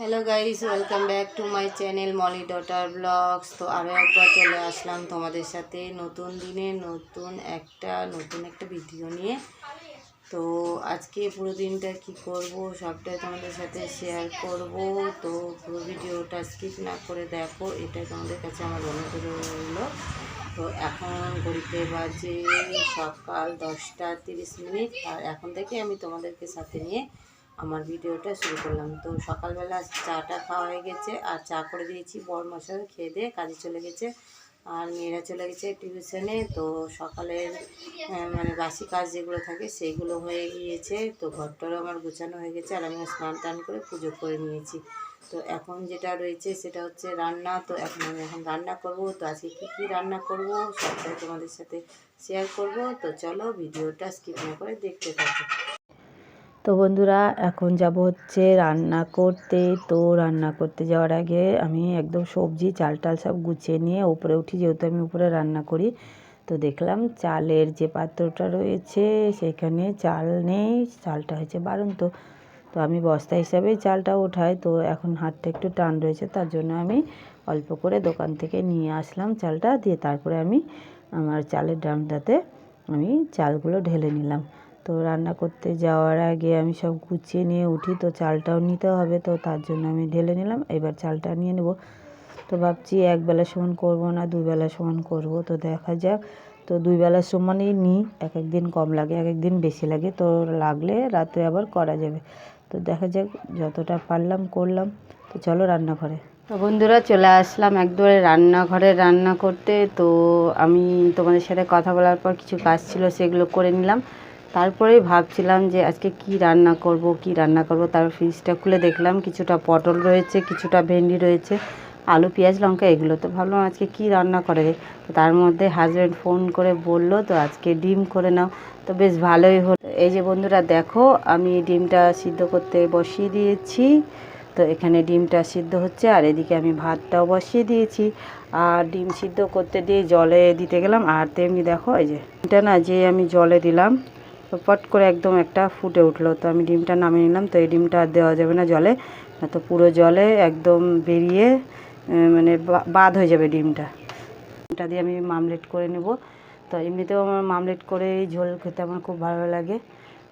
Hello guys welcome back to my channel Molly daughter blogs তো আরও একবার চলে আসলাম তোমাদের সাথে নতুন দিনে, নতুন একটা নতুন একটা ভিডিও নিয়ে। তো আজকে পুরো দিনটা কি করব, সবটাই তোমাদের সাথে শেয়ার করব। তো পুরো ভিডিওটা স্কিপ না করে দেখো, এটাই তোমাদের কাছে আমার অনুরোধ রইল। তো এখন ঘড়িতে বাজে সকাল দশটা তিরিশ মিনিট, আর এখন থেকে আমি তোমাদেরকে সাথে নিয়ে আমার ভিডিওটা শুরু করলাম। তো সকালবেলা চাটা খাওয়া হয়ে গেছে আর চা করে দিয়েছি। বড় মশাই খেয়ে দিয়ে কাজে চলে গেছে আর মেয়েরা চলে গেছে টিউশনে। তো সকালের মানে বাসি কাজ যেগুলো থাকে সেইগুলো হয়ে গিয়েছে। তো ঘরটারও আমার গোছানো হয়ে গেছে আর আমি স্নান টান করে পুজো করে নিয়েছি। তো এখন যেটা রয়েছে সেটা হচ্ছে রান্না। তো এখন আমি এখন রান্না করব। তো আজকে কী কী রান্না করব সবটাই তোমাদের সাথে শেয়ার করব। তো চলো ভিডিওটা স্কিপ না করে দেখতে থাকো। তো বন্ধুরা, এখন যাব হচ্ছে রান্না করতে। তো রান্না করতে যাওয়ার আগে আমি একদম সবজি চাল টাল সব গুছিয়ে নিয়ে উপরে উঠি, যেহেতু আমি উপরে রান্না করি। তো দেখলাম চালের যে পাত্রটা রয়েছে, সেখানে চাল নেই, চালটা হয়েছে বারন্ত তো আমি বস্তা হিসাবেই চালটা ওঠাই। তো এখন হাতটা একটু টান রয়েছে, তার জন্য আমি অল্প করে দোকান থেকে নিয়ে আসলাম চালটা। দিয়ে তারপরে আমি আমার চালের ড্রামটাতে আমি চালগুলো ঢেলে নিলাম। তো রান্না করতে যাওয়ার আগে আমি সব গুছিয়ে নিয়ে উঠি, তো চালটাও নিতে হবে, তো তার জন্য আমি ঢেলে নিলাম। এবার চালটা নিয়ে নেব। তো ভাবছি একবেলা সমান করব না দুবেলা সমান করব, তো দেখা যাক। তো দুই বেলার সমানই নিই, এক এক দিন কম লাগে, এক এক দিন বেশি লাগে, তো লাগলে রাতে আবার করা যাবে। তো দেখা যাক যতটা পারলাম করলাম। তো চলো রান্নাঘরে। তো বন্ধুরা, চলে আসলাম একদমে রান্নাঘরে রান্না করতে। তো আমি তোমাদের সাথে কথা বলার পর কিছু কাজ ছিল, সেগুলো করে নিলাম। তারপরেই ভাবছিলাম যে আজকে কি রান্না করব, কি রান্না করব। তার ফ্রিজটা খুলে দেখলাম, কিছুটা পটল রয়েছে, কিছুটা ভেন্ডি রয়েছে, আলু, পেঁয়াজ, লঙ্কা, এগুলো। তো ভাবলাম আজকে কি রান্না করে? তো তার মধ্যে হাজব্যান্ড ফোন করে বলল, তো আজকে ডিম করে নাও। তো বেশ ভালোই হলো। এই যে বন্ধুরা, দেখো, আমি ডিমটা সিদ্ধ করতে বসিয়ে দিয়েছি। তো এখানে ডিমটা সিদ্ধ হচ্ছে, আর এদিকে আমি ভাতটাও বসিয়ে দিয়েছি। আর ডিম সিদ্ধ করতে দিয়ে জলে দিতে গেলাম। আর তেমনি দেখো, এই যে ডিমটা না, যে আমি জলে দিলাম তো পট করে একদম একটা ফুটে উঠল। তো আমি ডিমটা নামিয়ে নিলাম। তো এই ডিমটা আর দেওয়া যাবে না জলে। না তো পুরো জলে একদম বেরিয়ে মানে বাদ হয়ে যাবে ডিমটা। ডিমটা দিয়ে আমি মামলেট করে নেব। তো এমনিতেও আমার মামলেট করে এই ঝোল খেতে আমার খুব ভালো লাগে।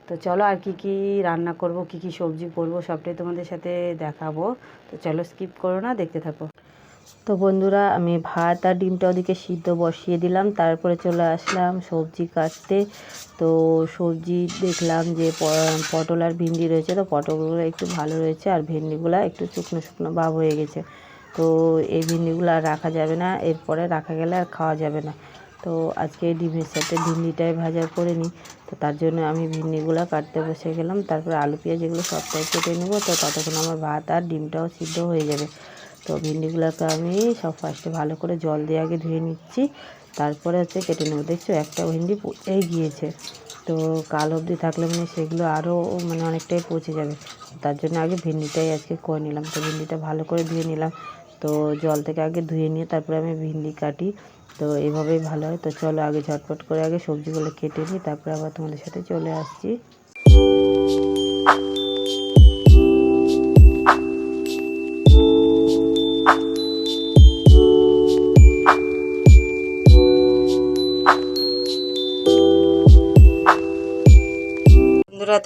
তো চলো আর কি কি রান্না করব, কি কি সবজি করব, সবটাই তোমাদের সাথে দেখাবো। তো চলো স্কিপ করো না, দেখতে থাকো। তো বন্ধুরা, আমি ভাত আর ডিমটা ওদিকে সিদ্ধ বসিয়ে দিলাম। তারপরে চলে আসলাম সবজি কাটতে। তো সবজি দেখলাম যে পটল আর ভিন্ডি রয়েছে। তো পটলগুলো একটু ভালো রয়েছে আর ভেন্ডিগুলো একটু শুকনো শুকনো ভাব হয়ে গেছে। তো এই ভিন্ডিগুলো আর রাখা যাবে না। এরপরে রাখা গেলে আর খাওয়া যাবে না। তো আজকে ডিমের সাথে ভিন্ডিটাই ভাজা করে নিই। তো তার জন্য আমি ভিন্ডিগুলো কাটতে বসে গেলাম। তারপরে আলু পেঁয়াজ এগুলো সবটাই কেটে নেব। তো ততক্ষণ আমার ভাত আর ডিমটাও সিদ্ধ হয়ে যাবে। তো ভিন্ডিগুলোকে আমি সব ফার্স্টে ভালো করে জল দিয়ে আগে ধুয়ে নিচ্ছি। তারপরে হচ্ছে কেটে নেব। দেখছ, একটা ভিন্ডি পচেই গিয়েছে। তো কাল অবধি থাকলে মানে সেগুলো আরও মানে অনেকটাই পচে যাবে। তার জন্য আগে ভিন্ডিটাই আজকে করে নিলাম। তো ভিন্ডিটা ভালো করে ধুয়ে নিলাম। তো জল থেকে আগে ধুয়ে নিয়ে তারপরে আমি ভিন্ডি কাটি। তো এভাবেই ভালো হয়। তো চলো আগে ঝটপট করে আগে সবজিগুলো কেটে নিই। তারপরে আবার তোমাদের সাথে চলে আসছি।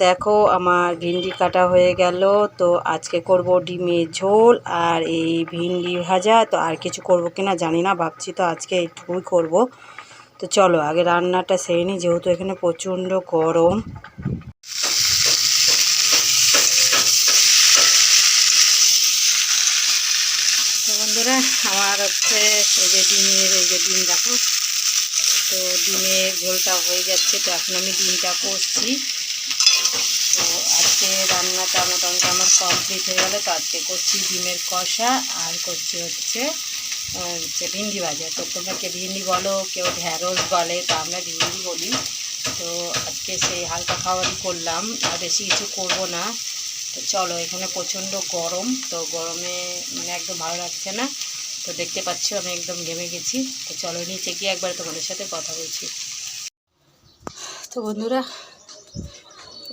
দেখো, আমার ভিন্ডি কাটা হয়ে গেল। তো আজকে করব ডিমের ঝোল আর এই ভিন্ডি ভাজা। তো আর কিছু করব কিনা জানি না, ভাবছি তো আজকে এইটুকুই করব। তো চলো, আগে রান্নাটা সেরে নিই, যেহেতু এখানে প্রচণ্ড গরম। বন্ধুরা, আমার হচ্ছে এই যে ডিমের, এই যে ডিম দেখো। তো ডিমের ঝোলটা হয়ে যাচ্ছে, তো এখন আমি ডিমটা করছি আজকে রান্নাটা মোটামুটি আমার কমপ্লিট হয়ে গেলো। তো আজকে করছি ডিমের কষা আর করছি হচ্ছে হচ্ছে ভিন্ডি ভাজা। তো তোমরা কে ভিন্ডি বলো, কেউ ঢ্যাঁড়স বলে, তো আমরা ভিন্ডি বলি। তো আজকে সেই হালকা খাবারই করলাম, আর বেশি কিছু করব না। তো চলো, এখানে প্রচণ্ড গরম, তো গরমে মানে একদম ভালো লাগছে না। তো দেখতে পাচ্ছ, আমি একদম ঘেমে গেছি। তো চলো, নিচে গিয়ে একবার তোমাদের সাথে কথা বলছি। তো বন্ধুরা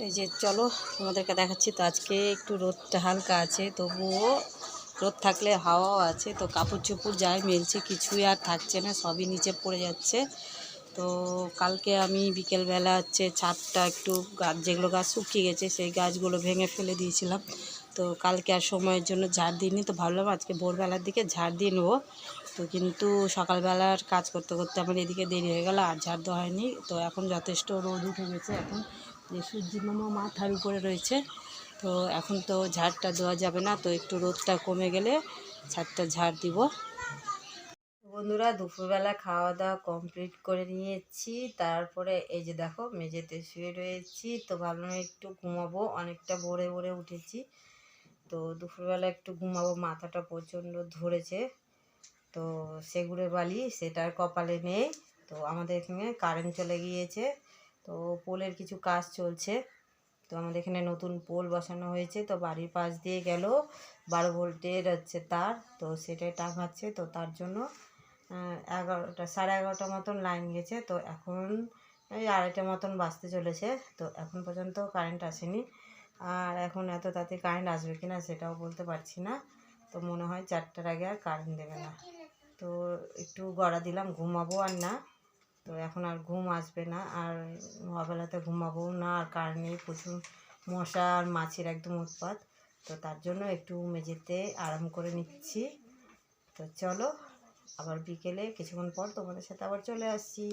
এই যে চলো, তোমাদেরকে দেখাচ্ছি। তো আজকে একটু রোদটা হালকা আছে, তবুও রোদ থাকলে হাওয়াও আছে। তো কাপড় চোপড় যাই মেলছে, কিছুই আর থাকছে না, সবই নিচে পড়ে যাচ্ছে। তো কালকে আমি বিকেলবেলা হচ্ছে ছাদটা একটু গাছ যেগুলো গাছ শুকিয়ে গেছে, সেই গাছগুলো ভেঙে ফেলে দিয়েছিলাম। তো কালকে আর সময়ের জন্য ঝাড় দিইনি। তো ভাবলাম আজকে ভোরবেলার দিকে ঝাড় দিয়ে নেব। তো কিন্তু সকালবেলার কাজ করতে করতে আমার এদিকে দেরি হয়ে গেল, আর ঝাড় দেওয়া হয়নি। তো এখন যথেষ্ট রোদ উঠে গেছে এখন। যে সূর্যি মামা মাথার উপরে রয়েছে। তো এখন তো ঝাড়টা দেওয়া যাবে না, তো একটু রোদটা কমে গেলে ছাদটা ঝাড় দিব। বন্ধুরা, দুপুরবেলা খাওয়া দাওয়া কমপ্লিট করে নিয়েছি। তারপরে এই যে দেখো, মেঝেতে শুয়ে রয়েছি। তো ভাবলাম একটু ঘুমাবো, অনেকটা ভোরে ভোরে উঠেছি। তো দুপুরবেলা একটু ঘুমাবো, মাথাটা প্রচণ্ড ধরেছে। তো সেগুলো বালি সেটার কপালে নেই। তো আমাদের এখানে কারেন্ট চলে গিয়েছে। তো পোলের কিছু কাজ চলছে। তো আমাদের এখানে নতুন পোল বসানো হয়েছে। তো বাড়ির পাশ দিয়ে গেল বারো ভোল্টের হচ্ছে তার। তো সেটাই টাঙাচ্ছে তো তার জন্য এগারোটা, সাড়ে এগারোটা মতন লাইন গেছে। তো এখন এই আড়াইটা মতন বাঁচতে চলেছে। তো এখন পর্যন্ত কারেন্ট আসেনি। আর এখন এত তাড়াতাড়ি কারেন্ট আসবে কি না সেটাও বলতে পারছি না। তো মনে হয় চারটার আগে আর কারেন্ট দেবে না। তো একটু গড়া দিলাম, ঘুমাবো আর না। তো এখন আর ঘুম আসবে না, আর অবেলাতে ঘুমাবো না, আর কারেন্ট নেই, প্রচুর মশা আর মাছের একদম উৎপাত। তো তার জন্য একটু মেঝেতে আরাম করে নিচ্ছি। তো চলো, আবার বিকেলে কিছুক্ষণ পর তোমাদের সাথে আবার চলে আসছি।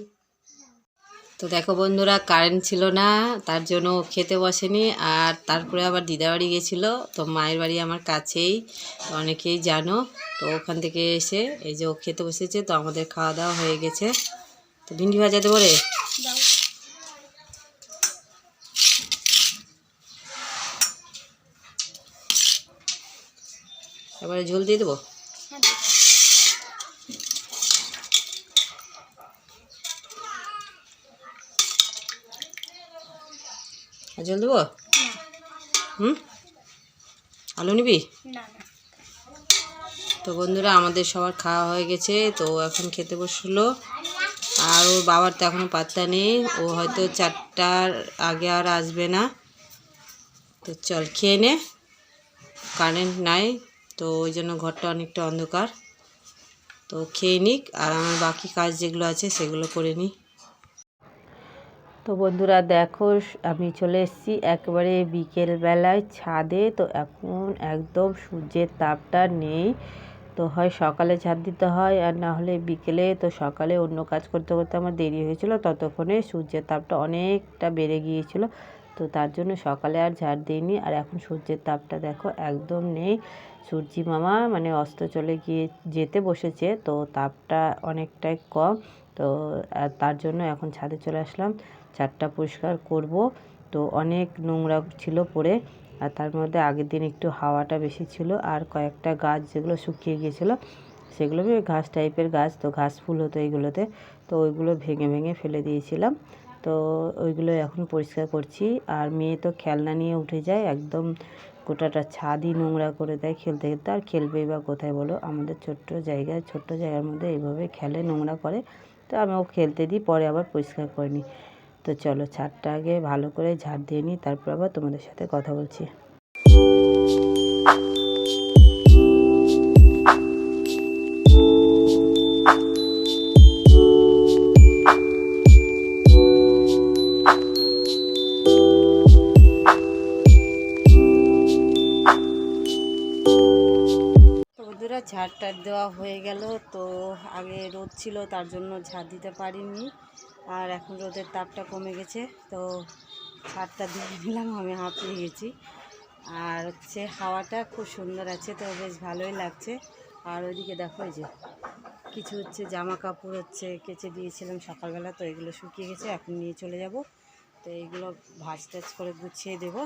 তো দেখো বন্ধুরা কারেন্ট ছিল না, তার জন্য খেতে বসেনি, আর তারপরে আবার দিদা বাড়ি গেছিল। তো মায়ের বাড়ি আমার কাছেই, অনেকেই জানো। তো ওখান থেকে এসে এই যে ও খেতে বসেছে, তো আমাদের খাওয়া দাওয়া হয়ে গেছে। তো ভিন্ডি ভাজা দেবো রে। এবারে ঝোল দিয়ে দেবো? আর ঝোল দেবো? হুম? আলু নিবি? তো বন্ধুরা আমাদের সবার খাওয়া হয়ে গেছে তো এখন খেতে বসল। আর ওর বাবার তো এখনও পাত্তা নেই। ও হয়তো চারটার আগে আর আসবে না। তো চল, খেয়ে নে। কারেন্ট নাই, তো ওই জন্য ঘরটা অনেকটা অন্ধকার। তো খেয়ে নিক, আর আমার বাকি কাজ যেগুলো আছে সেগুলো করে নিই। তো বন্ধুরা, দেখো, আমি চলে এসেছি একবারে বিকেল বেলায় ছাদে। তো এখন একদম সূর্যের তাপটা নেই। তো হয় সকালে ছাদ দিতে হয় আর না হলে বিকেলে তো সকালে অন্য কাজ করতে করতে আমার দেরি হয়েছিল। ততক্ষণে সূর্যের তাপটা অনেকটা বেড়ে গিয়েছিল। তো তার জন্য সকালে আর ঝাড় দিইনি। আর এখন সূর্যের তাপটা দেখো একদম নেই। সূর্যি মামা মানে অস্ত চলে গিয়ে যেতে বসেছে। তো তাপটা অনেকটাই কম। তো তার জন্য এখন ছাদে চলে আসলাম। ছাদটা পরিষ্কার করব। তো অনেক নোংরা ছিল পড়ে। আর তার মধ্যে আগের দিন একটু হাওয়াটা বেশি ছিল আর কয়েকটা গাছ যেগুলো শুকিয়ে গিয়েছিল, সেগুলো ঘাস টাইপের গাছ, তো ঘাস ফুল হতো এইগুলোতে, তো ওইগুলো ভেঙে ভেঙে ফেলে দিয়েছিলাম। তো ওইগুলো এখন পরিষ্কার করছি। আর মেয়ে তো খেলনা নিয়ে উঠে যায়, একদম গোটাটা ছাদই নোংরা করে দেয় খেলতে খেলতে। আর খেলবেই বা কোথায় বলো, আমাদের ছোট্ট জায়গায় ছোট্ট জায়গার মধ্যে এইভাবে খেলে, নোংরা করে। তো আমি ও খেলতে দিই, পরে আবার পরিষ্কার করে নিই। তো চলো ছাদটা আগে ভালো করে ঝাড় দিয়ে নিই, তারপর আবার তোমাদের সাথে কথা বলছি। ঝাড় টাড় দেওয়া হয়ে গেল, তো আগে রোদ ছিল, তার জন্য ঝাড় দিতে পারিনি। আর এখন রোদের তাপটা কমে গেছে, তো ছাদটা দিয়ে দিলাম, আমি হাঁপিয়ে গেছি। আর হচ্ছে হাওয়াটা খুব সুন্দর আছে, তো বেশ ভালোই লাগছে। আর ওইদিকে দেখো যে, কিছু হচ্ছে জামা কাপড় হচ্ছে, কেচে দিয়েছিলাম সকালবেলা, তো এগুলো শুকিয়ে গেছে, এখন নিয়ে চলে যাব। তো এইগুলো ভাজ টাজ করে গুছিয়ে দেবো।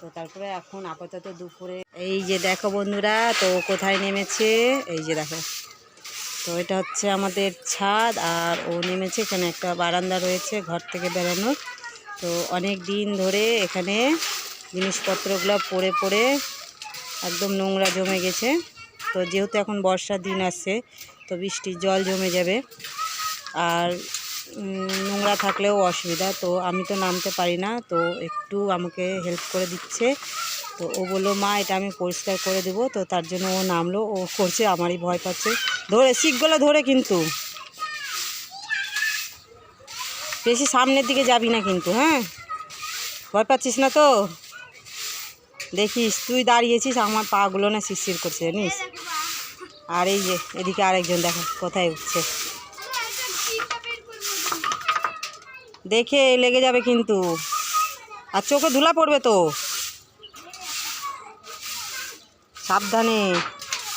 তো তারপরে এখন আপাতত দুপুরে, এই যে দেখো বন্ধুরা, তো কোথায় নেমেছে? এই যে দেখো। তো এটা হচ্ছে আমাদের ছাদ, আর ও নেমেছে, এখানে একটা বারান্দা রয়েছে ঘর থেকে বেরোনোর। তো অনেক দিন ধরে এখানে জিনিসপত্রগুলো পড়ে পড়ে একদম নোংরা জমে গেছে। তো যেহেতু এখন বর্ষার দিন আসছে, তো বৃষ্টির জল জমে যাবে। আর নোংরা থাকলেও অসুবিধা। তো আমি তো নামতে পারি না, তো একটু আমাকে হেল্প করে দিচ্ছে। তো ও বলল, মা, এটা আমি পরিষ্কার করে দেবো। তো তার জন্য ও নামলো, ও করছে, আমারই ভয় পাচ্ছে। ধরে শিখগুলো ধরে কিন্তু। বেশি সামনের দিকে যাবি না কিন্তু হ্যাঁ? ভয় পাচ্ছিস না তো? দেখিস, তুই দাঁড়িয়েছিস, আমার পাগুলো না শিরশির করছে, জানিস? আর এই যে, এদিকে আরেকজন, দেখো কোথায় উঠছে। দেখে লেগে যাবে কিন্তু। আর চোখে ধুলা পড়বে তো? সাবধানে।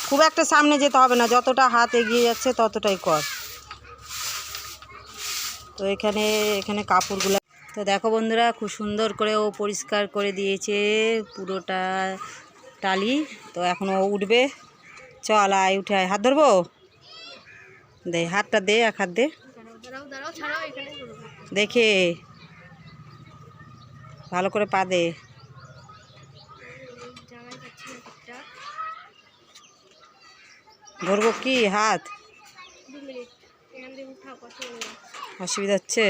খুব একটা সামনে যেতে হবে না, যতটা হাত এগিয়ে যাচ্ছে ততটাই কর। তো এখানে এখানে কাপড়গুলো, তো দেখো বন্ধুরা, খুব সুন্দর করে ও পরিষ্কার করে দিয়েছে পুরোটা টালি। তো এখন ও উঠবে। চল আয়, উঠে আয়। হাত ধরবো? দে, হাতটা দে, এক হাত দে। দেখে। ভালো করে পা দে। ধরবো কি? হাত? অসুবিধা হচ্ছে?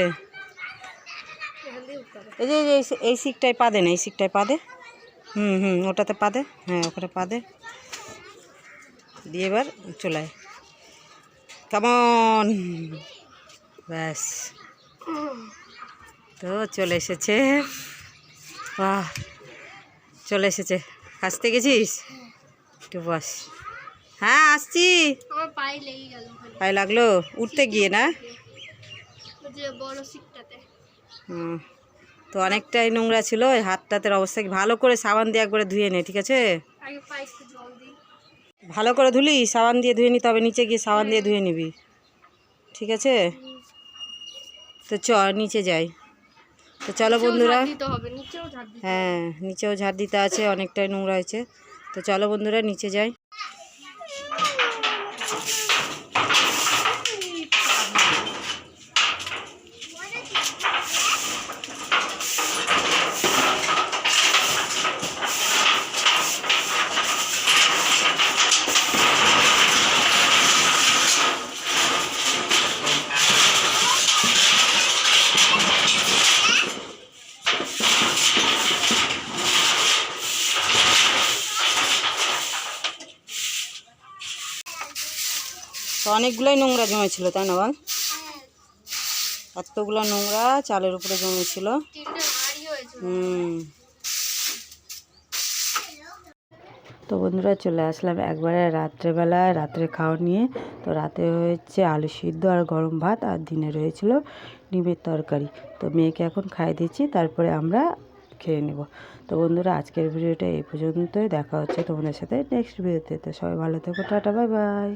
এই যে এই যে, এই- এই সিকটায় পা দে না, এই সিকটায় পা দে। হুম হুম, ওটাতে পা দে। হ্যাঁ ওখানে পা দে। দিয়ে এবার চলে কেমন ব্যাস। তো চলে এসেছে। বাহ! চলে এসেছে। আসতে গেছিস? একটু বস। হ্যাঁ আসছি। পায়ে লাগল? উঠতে গিয়ে না? তো অনেকটাই নোংরা ছিল ওই হাতটাতে অবস্থা ভালো করে সাবান দিয়ে একবারে ধুয়ে নে ঠিক আছে? ভালো করে ধুলি সাবান দিয়ে ধুয়ে নি তবে নিচে গিয়ে সাবান দিয়ে ধুয়ে নিবি। ঠিক আছে? তো চ নিচে যাই। তো চলো বন্ধুরা। হবে হ্যাঁ নিচেও ঝাড় দিতে আছে অনেকটাই নোংরা হয়েছে। তো চলো বন্ধুরা নিচে যাই। অনেকগুলোই নোংরা জমেছিল, তাই না বল? এতগুলো নোংরা চালের উপরে জমেছিল। তো বন্ধুরা, চলে আসলাম একবারে রাত্রেবেলা, রাত্রে খাওয়া নিয়ে। তো রাতে হয়েছে আলু সিদ্ধ আর গরম ভাত, আর দিনে রয়েছিল ডিমের তরকারি। তো মেয়েকে এখন খাইয়ে দিচ্ছি, তারপরে আমরা খেয়ে নেব। তো বন্ধুরা, আজকের ভিডিওটা এই পর্যন্তই। দেখা হচ্ছে তোমাদের সাথে নেক্সট ভিডিওতে। তো সবাই ভালো থেকো, টাটা, বাই বাই।